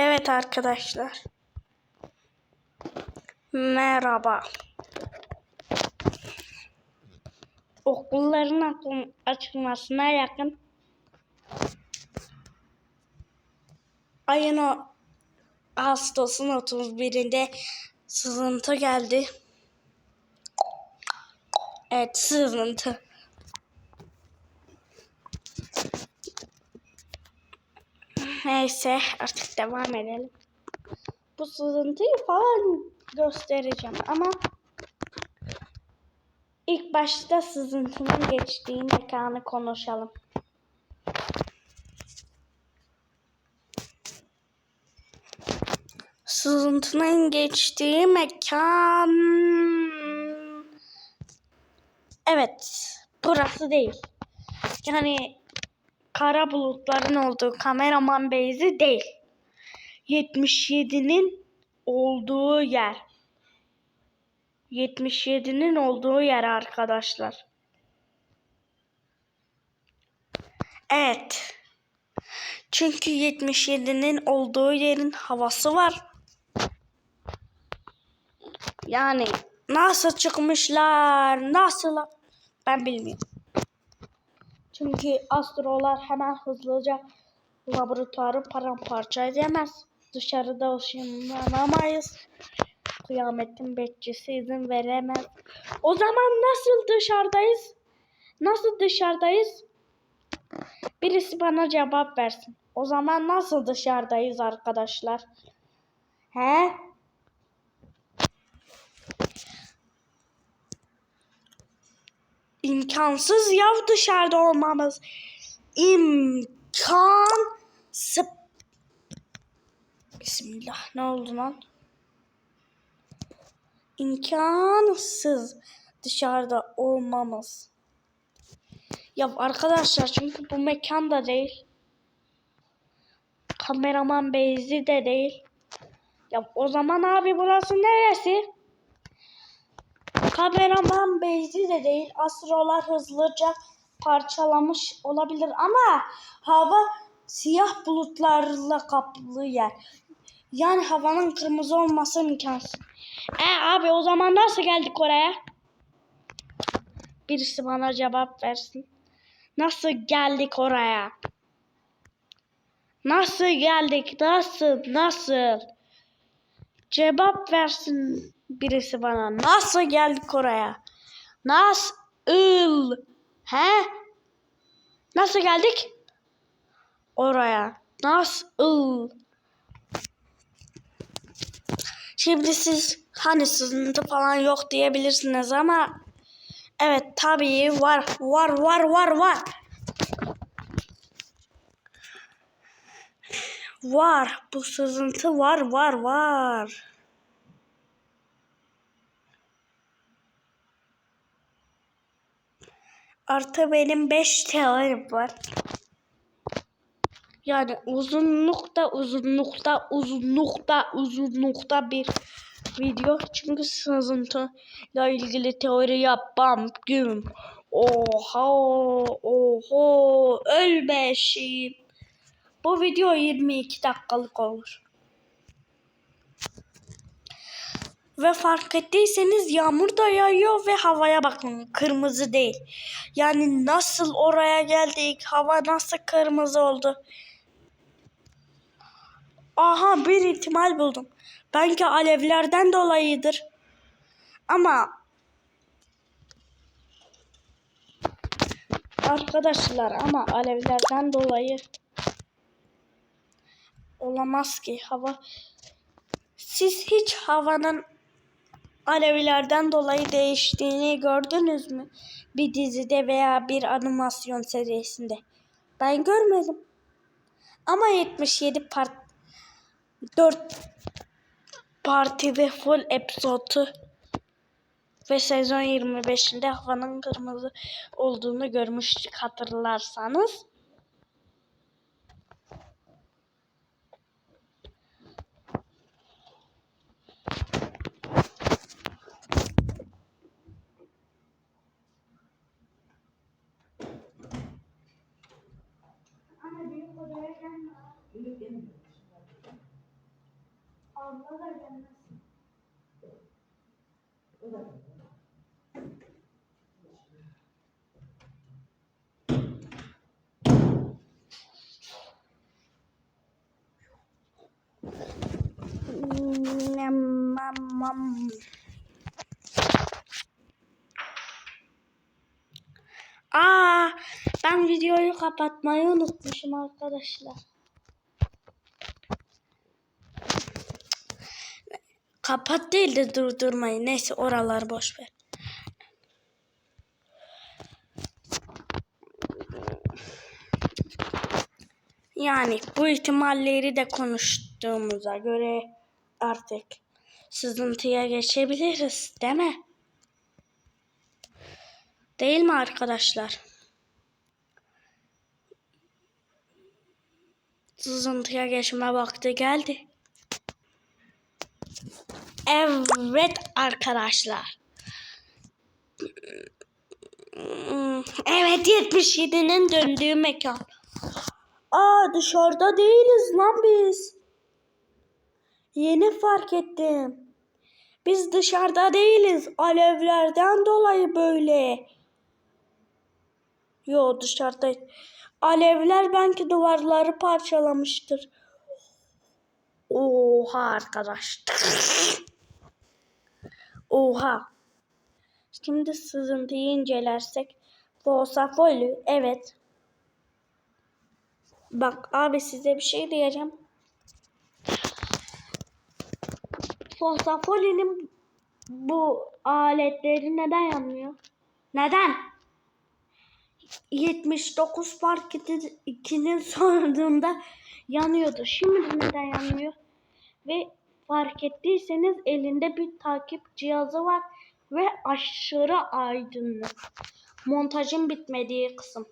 Evet arkadaşlar. Merhaba. Okulların açılmasına yakın ayın o Ağustos'un 31'inde sızıntı geldi. Evet sızıntı. Neyse artık devam edelim. Bu sızıntıyı falan göstereceğim ama ilk başta sızıntının geçtiği mekanı konuşalım. Sızıntının geçtiği mekan Evet, burası değil. Yani kara bulutların olduğu kameraman beyzi değil. 77'nin olduğu yer. 77'nin olduğu yer arkadaşlar. Evet. Çünkü 77'nin olduğu yerin havası var. Yani nasıl çıkmışlar, nasıl ben bilmiyorum. Çünkü astrolar hemen hızlıca laboratuvarı paramparça edemez. Dışarıda ışınlanamayız. Kıyametin bekçisi izin veremez. O zaman nasıl dışarıdayız? Nasıl dışarıdayız? Birisi bana cevap versin. O zaman nasıl dışarıdayız arkadaşlar? He? İmkansız ya dışarıda olmamız. İmkansız. Bismillah ne oldu lan? İmkansız dışarıda olmamız. Ya arkadaşlar çünkü bu mekan da değil. Kameraman beyzi de değil. Ya o zaman abi burası neresi? Kameraman beyzi de değil. Astrolar hızlıca parçalamış olabilir ama hava siyah bulutlarla kaplı yer. Yani havanın kırmızı olması imkansız. E abi o zaman nasıl geldik oraya? Birisi bana cevap versin. Nasıl geldik oraya? Nasıl geldik? Nasıl? Nasıl? Cevap versin birisi bana. Nasıl geldik oraya? Nasıl? He? Nasıl geldik? Oraya. Nasıl? Şimdi siz hani sızıntı falan yok diyebilirsiniz ama evet tabii var var var var var. Var bu sızıntı var var var. Artı benim 5 TL'm var. Yani uzunlukta uzunlukta uzunlukta uzunlukta bir video. Çünkü sızıntıyla ilgili teori yapmam gün. Oha oho ölmeşim. Bu video 22 dakikalık olur. Ve fark ettiyseniz yağmur da yağıyor ve havaya bakın kırmızı değil. Yani nasıl oraya geldik hava nasıl kırmızı oldu. Aha bir ihtimal buldum. Belki alevlerden dolayıdır. Ama arkadaşlar ama alevlerden dolayı olamaz ki hava. Siz hiç havanın alevlerden dolayı değiştiğini gördünüz mü? Bir dizide veya bir animasyon serisinde. Ben görmedim. Ama 77 part 4 parti ve full episodu ve sezon 25'inde havanın kırmızı olduğunu görmüştük hatırlarsanız. Mam. Aa, ben videoyu kapatmayı unutmuşum arkadaşlar. Kapat değil de durdurmayı. Neyse oralar boş ver. Yani bu ihtimalleri de konuştuğumuza göre artık sızıntıya geçebiliriz değil mi? Değil mi arkadaşlar? Sızıntıya geçme vakti geldi. Evet arkadaşlar. Evet 77'nin döndüğü mekan. Aa dışarıda değiliz lan biz. Yeni fark ettim. Biz dışarıda değiliz. Alevlerden dolayı böyle. Yo dışarıda. Alevler belki duvarları parçalamıştır. Oha arkadaş. Oha. Şimdi sızıntıyı incelersek. Fosafoli. Evet. Bak abi size bir şey diyeceğim. Fosafoli'nin bu aletleri neden yanmıyor? Neden? 79 fark 2'nin sonunda yanıyordu. Şimdi neden yanmıyor? Ve fark ettiyseniz elinde bir takip cihazı var ve aşırı aydınlık. Montajın bitmediği kısım.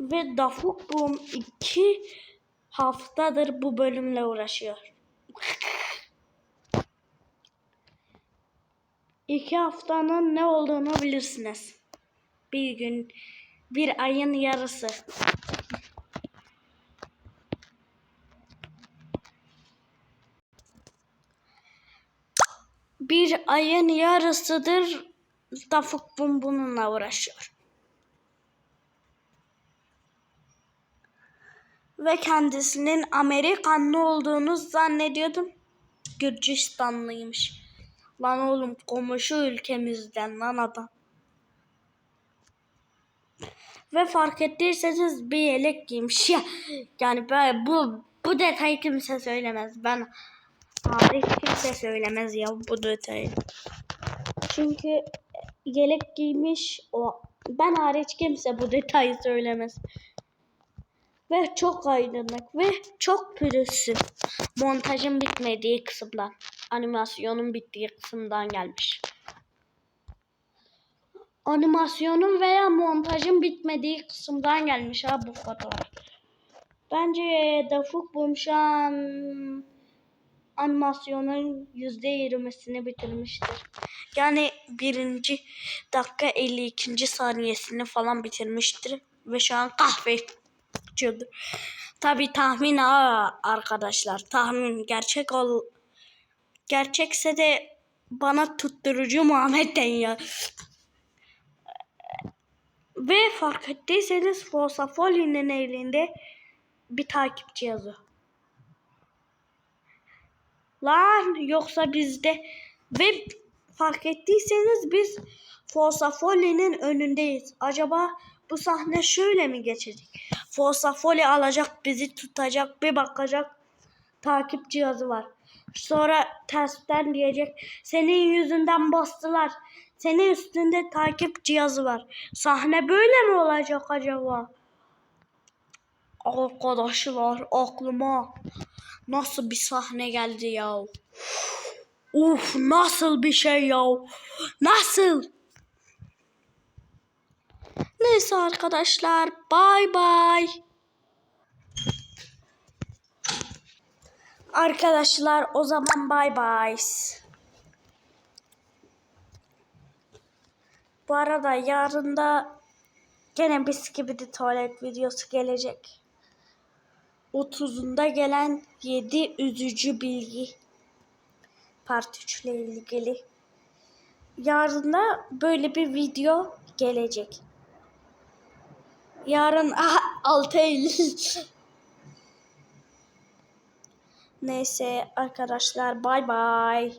Ve Dafuk Boom 2 haftadır bu bölümle uğraşıyor. İki haftanın ne olduğunu bilirsiniz. Bir gün, bir ayın yarısı. Bir ayın yarısıdır Dafuk Bum bununla uğraşıyor. Ve kendisinin Amerikanlı olduğunu zannediyordum. Gürcistanlıymış. Lan oğlum komşu ülkemizden lan adam. Ve fark ettiyseniz bir yelek giymiş ya. Yani böyle bu bu detayı kimse söylemez. Ben hariç kimse söylemez ya bu detayı. Çünkü yelek giymiş o ben hariç kimse bu detayı söylemez. Ve çok aydınlık ve çok pürüzsüz. Montajın bitmediği kısımdan, animasyonun bittiği kısımdan gelmiş. Animasyonun veya montajın bitmediği kısımdan gelmiş ha bu fotoğraf. Bence Dafuk Boom şu an animasyonun yüzde yirmisini bitirmiştir. Yani birinci dakika 52. saniyesini falan bitirmiştir. Ve şu an kahve içiyordur. Tabi tahmin ha arkadaşlar. Tahmin gerçek ol gerçekse de bana tutturucu Muhammed'den ya. Ve fark ettiyseniz Fosafoli'nin elinde bir takip cihazı. Lan yoksa bizde ve fark ettiyseniz biz Fosafoli'nin önündeyiz. Acaba bu sahne şöyle mi geçecek? Fosafoli alacak bizi tutacak bir bakacak takip cihazı var. Sonra tersten diyecek senin yüzünden bastılar. Senin üstünde takip cihazı var. Sahne böyle mi olacak acaba? Arkadaşlar aklıma nasıl bir sahne geldi ya. Uf nasıl bir şey ya. Nasıl? Neyse arkadaşlar bay bay. Arkadaşlar o zaman bay bay. Bu arada yarın da Gene bis gibi de tuvalet videosu gelecek. 30'unda gelen 7 üzücü bilgi. Part 3 ile ilgili. Yarın da böyle bir video gelecek. Yarın aha, 6 Eylül. Neyse arkadaşlar bay bay.